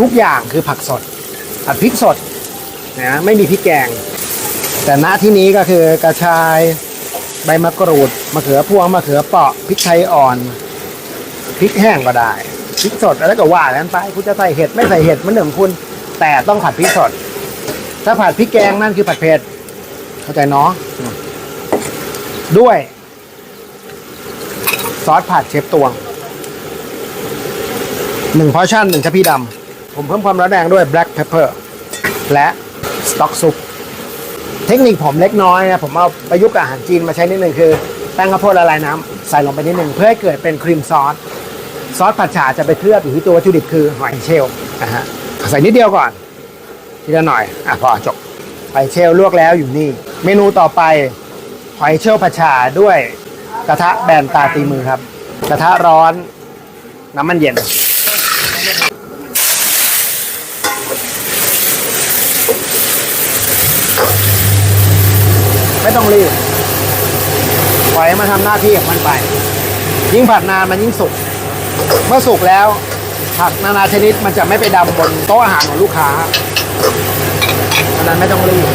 ทุกอย่างคือผักสดผัดพริกสดนะไม่มีพริกแกง แต่ณที่นี้ก็คือกระชาย ใบมะกรูดมะเขือพวงมะเขือเปราะพริกไทยอ่อนพริกแห้งก็ได้พริกสดแล้วก็ว่ากันไปคุณจะใส่เห็ดไม่ใส่เห็ดมันหนึ่งคุณ แต่ต้องผัดพริกสด ถ้าผัดพริกแกงนั่นคือผัดเผ็ดเข้าใจเนาะด้วย ซอสผัดเชฟตวงหนึ่งพอชั่นหนึ่งชะพรีดำ ผมเพิ่มความร้อนแรงด้วย black pepper และสต๊อกซุปเทคนิคผมเล็กน้อยนะผมเอาประยุกต์อาหารจีนมาใช้นิดหนึ่งคือแป้งข้าวโพดละลายน้ำใส่ลงไปนิดหนึ่งเพื่อให้เกิดเป็นครีมซอสซอสผัดฉ่าจะไปเคลือบอยู่ที่ตัววัตถุดิบคือหอยเชลล์นะฮะใส่นิดเดียวก่อน ทีละหน่อยอะพอจบหอยเชลล์ลวกแล้วอยู่นี่ เมนูต่อไปหอยเชลล์ผัดฉ่าด้วยกระทะแบนตาตีมือครับ กระทะร้อนน้ำมันเย็น ไม่ต้องรีบปล่อยให้มันทำหน้าที่ของมันไป ยิ่งผัดนานมันยิ่งสุก เมื่อสุกแล้ว ผักนานาชนิดมันจะไม่ไปดำบนโต๊ะอาหารของลูกค้าดังนั้นไม่ต้องรีบ